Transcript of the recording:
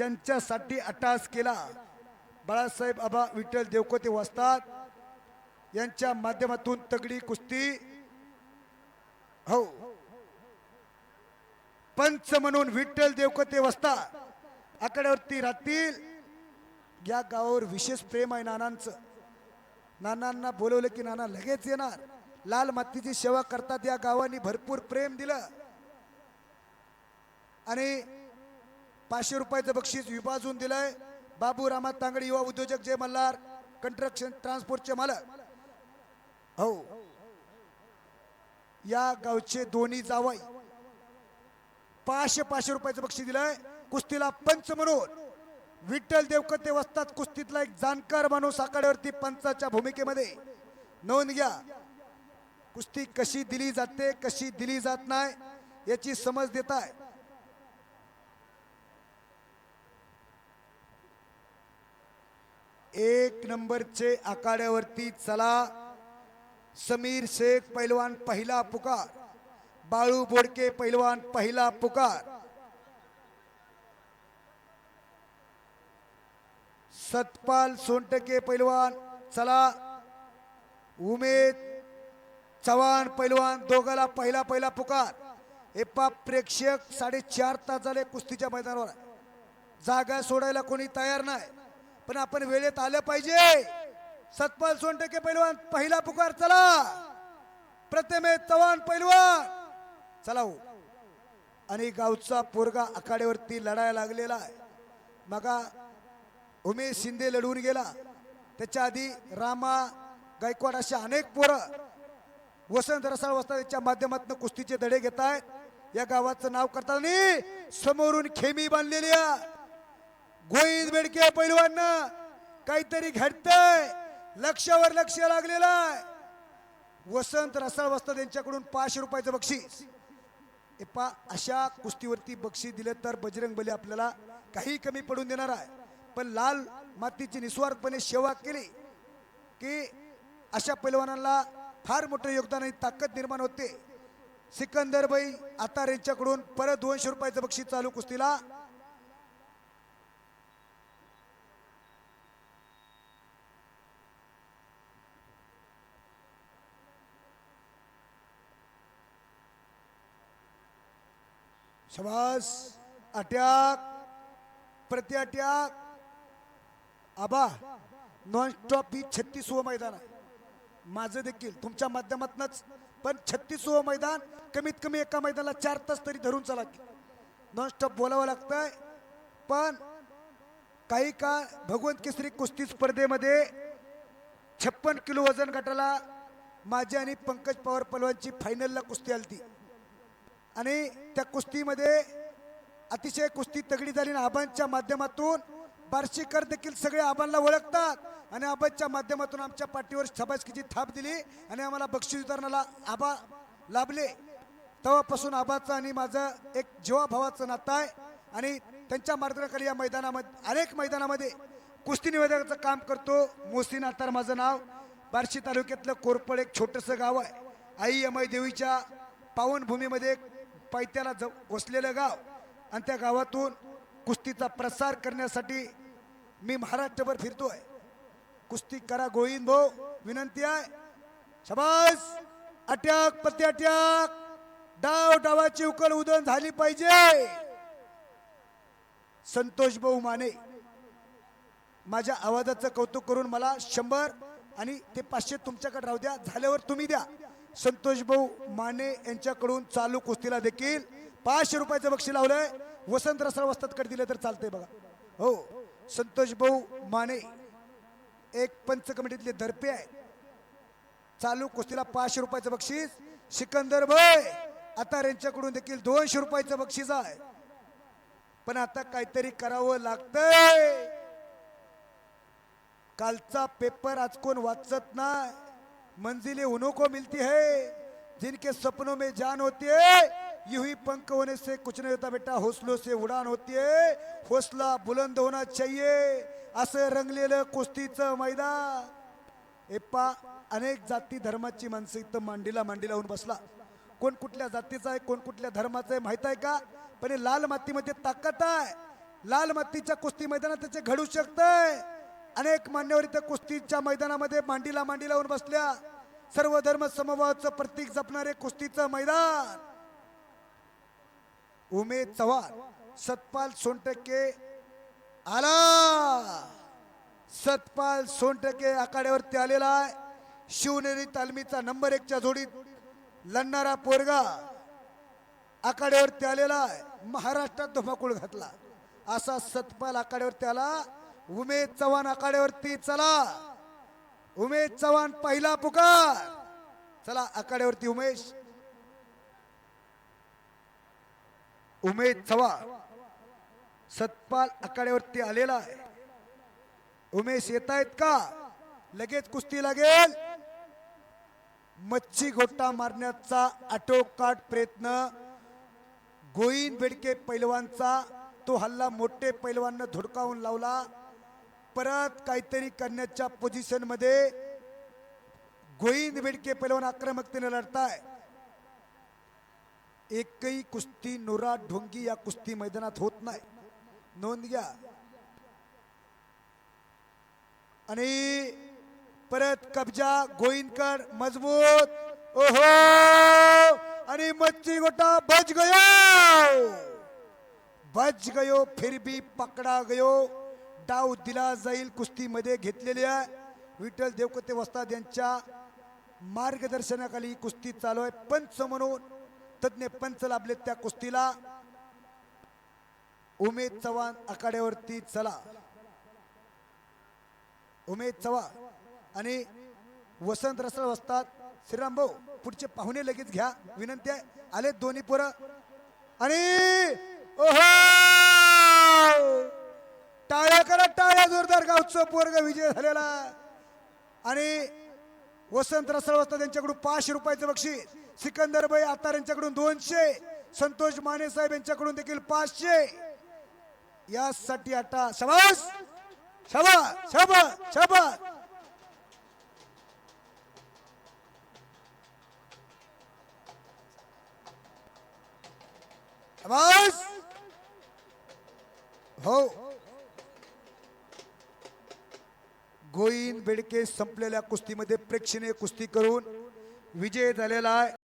ज्यांच्यासाठी अट्टास केला. बाळासाहेब आबा विठ्ठल देवकोते वस्तात यांच्या माध्यमातून तगडी कुस्ती. हो. पंच म्हणून विठ्ठल देवकोते वस्ता आकड्यावरती राहतील. या गावावर विशेष प्रेम आहे नानांचं. नानांना बोलवलं की नाना लगेच येणार. लाल मातीची सेवा करतात या गावांनी भरपूर प्रेम दिलं. आणि पाचशे रुपयाचं बक्षीस विभाजून दिलंय. बाबू रामा तांगडी युवा उद्योजक जय मल्हार कंस्ट्रक्शन ट्रान्सपोर्टचे मालक. हो. या गावचे दोन्ही जावई पाचशे पाचशे रुपयाचं बक्षीस दिलंय. कुस्तीला पंच म्हणून. विठ्ठल देवकते वस्तात कुस्तीतला एक जाणकार माणूस आखाड्यावरती पंचाच्या भूमिकेमध्ये. नोंद घ्या. कुस्ती कशी दिली जाते कशी दिली जात नाही याची समज देत आहे एक नंबरचे आखाड्यावरती चला. समीर शेख पैलवान पहिला पुकार. बाळू बोडके पैलवान पहिला पुकार. सतपाल सोनटके पैलवान चला. उमेद चव्हाण पैलवान दोघाला पहिला पहिला पुकार. हे पाप प्रेक्षक साडेचार तास झाले कुस्तीच्या मैदानावर. जागा सोडायला कोणी तयार नाही. पण आपण वेळेत आलं पाहिजे. सतपाल सोनटके पैलवान पहिला पुकार चला. प्रतिमे चव्हाण पैलवान. चला हो. आणि गावचा पोरगा आखाड्यावरती लढायला लागलेला आहे. मगा उमेश शिंदे लढवून गेला. त्याच्या आधी रामा गायकवाड अशा अनेक पोरं वसंत रसाळ वस्ताच्या माध्यमातून कुस्तीचे धडे घेत आहेत या गावाचं नाव करताना समोरून खेमी बांधलेली आहे. गोईद बेडके पैलवांना काहीतरी घडतंय. लक्षावर लक्ष लागलेलं आहे. वसंत रसाळ वस्ताद यांच्याकडून पाचशे रुपयाचं बक्षीस. हे पा अशा कुस्तीवरती बक्षीस दिलं तर बजरंग बली आपल्याला काही कमी पडून देणार आहे. पण लाल मातीची निस्वार्थपणे सेवा केली की अशा पैलवानांना फार मोठं योगदान आणि ताकद निर्माण होते. सिकंदरबाई आता यांच्याकडून परत दोनशे रुपयाचं बक्षीस चालू कुस्तीला. शबास अटॅक प्रति आबा नॉन स्टॉप ही छत्तीसवं मैदान आहे. माझं देखील तुमच्या माध्यमातूनच पण छत्तीसवं मैदान कमीत कमी एका मैदानाला चार तास तरी धरून चला नॉन स्टॉप बोलावं लागतंय पण काही काळ भगवंत केसरी कुस्ती स्पर्धेमध्ये छप्पन किलो वजन गटाला माझी आणि पंकज पवार पलवानची फायनलला कुस्ती आलती. आणि त्या कुस्तीमध्ये अतिशय कुस्ती तगडी झाली आणि आबांच्या माध्यमातून बार्शीकर देखील सगळे आबांना ओळखतात. आणि आबांच्या माध्यमातून आमच्या पाठीवर शबासकीची थाप दिली आणि आम्हाला बक्षीस वितरणाला आबा लाभले. तेव्हापासून आबाचं आणि माझं एक जीवाभावाचं नातं आहे. आणि त्यांच्या मार्गदर्शनाखाली या मैदानामध्ये अनेक मैदानामध्ये कुस्ती निवेदकाचं काम करतो. मोहसिन आतार माझं नाव. बार्शी तालुक्यातलं कोरपड एक छोटंसं गाव आहे. आई अमय देवीच्या पावनभूमीमध्ये एक पायथ्याला ज वसलेलं गाव आणि त्या गावातून कुस्तीचा प्रसार करण्यासाठी मी महाराष्ट्रभर फिरतोय. कुस्ती करा गोविंद भाऊ विनंती आहे. शबास! अट्याक प्रति अट्याक डाव डावाची उकल उदन झाली पाहिजे. संतोष भाऊ माने माझ्या आवाजाचं कौतुक करून मला शंभर आणि ते पाचशे तुमच्याकडे राहू द्या. झाल्यावर तुम्ही द्या. संतोष भाऊ माने यांच्याकडून चालू कुस्तीला देखील पाचशे रुपयाचं बक्षीस लावलंय. वसंत रसाळ वस्तादकडे दिलं तर चालतंय बघा. हो संतोष भाऊ माने एक पंच कमिटीतले दर्पे आहे चालू कुस्तीला पाचशे रुपयाचं बक्षीस. सिकंदर भाई आता यांच्याकडून देखील दोनशे रुपयाचं बक्षीस आहे. पण आता काहीतरी करावं लागतंय. कालचा पेपर आज कोण वाचत नाही. मंजिले उन्हों को मिलती है जिनके सपनों में जान होती है। यूं ही पंख होने से कुछ नहीं होता बेटा हौसलों से उडान होती है। हौसला बुलंद होना चाहिए। असं रंगलेलं कुस्तीचं मैदान। एप्पा अनेक जाती धर्माची माणसं इथं मांडीला मांडीला होऊन बसला. कोण कुठल्या जातीचा आहे कोण कुठल्या धर्माचा आहे माहीत आहे का? पण हे लाल मातीमध्ये ताकद आहे. लाल मातीच्या कुस्ती मैदानात त्याचे घडू शकतंय. अनेक मान्यवर इथं कुस्तीच्या मैदानामध्ये मांडीला मांडीला होऊन बसल्या. सर्व धर्म समभावाचं प्रतीक जपणारे कुस्तीचं मैदान. उमेद चव्हाण सतपाल सोनटके आला. सतपाल सोनटके आखाड्यावरती आलेला आहे. शिवनेरी तालमीचा नंबर एकच्या जोडीत लढणारा पोरगा आखाड्यावरती आलेला आहे. महाराष्ट्रात धुमाकूळ घातला. असा सतपाल आखाड्यावरती आला. उमेद चव्हाण आखाड्यावरती चला. उमेश चव्हाण पहिला पुकार. चला आखाड्यावरती उमेश. उमेश चव्हाण. सतपाल आखाड्यावरती आलेला आहे. उमेश येत आहेत का? लगेच कुस्ती लागेल. मच्छी गोटा मारण्याचा आटोकाट प्रयत्न. गोईन बेडके पैलवानचा तो हल्ला मोठे पैलवान धुडकावून लावला. परत काहीतरी करण्याच्या पोझिशनमध्ये गोविंद बेडके पैलवान आक्रमकतेने लढताय. एकही कुस्ती नोरा ढोंगी या कुस्ती मैदानात होत नाही. नोंद घ्या. आणि परत कब्जा गोविंदकर मजबूत. ओहो! आणि मच्छी गोटा बच गयो! बच गयो फिर भी पकडा गयो. डाव दिला जाईल कुस्तीमध्ये घेतलेली आहे. विठ्ठल देवकते वस्ताद यांच्या मार्गदर्शनाखाली कुस्ती चालू आहे. पंच म्हणून तज्ज्ञ पंच लाभले त्या कुस्तीला. उमेद चव्हाण आखाड्यावरती चला. उमेद चव्हाण आणि वसंत रसळ वस्तात श्रीराम भाऊ पुढचे पाहुणे लगेच घ्या. विनंती आहे. आले दोन्ही पोरं. आणि ओहो! टाळ्या करा टाळ्या जोरदार गावचं पोरग विजय झालेला. आणि वसंत रसळवस्ता त्यांच्याकडून पाचशे रुपयाचं बक्षीस. सिकंदरबाई आतार यांच्याकडून दोनशे. संतोष माने साहेब यांच्याकडून देखील पाचशे. यासाठी आता शबास! शबा शबा शबा शबास! हो. गोईन बेडके संपलेल्या कुस्तीमध्ये प्रेक्षणीय कुस्ती करून विजय झालेला आहे.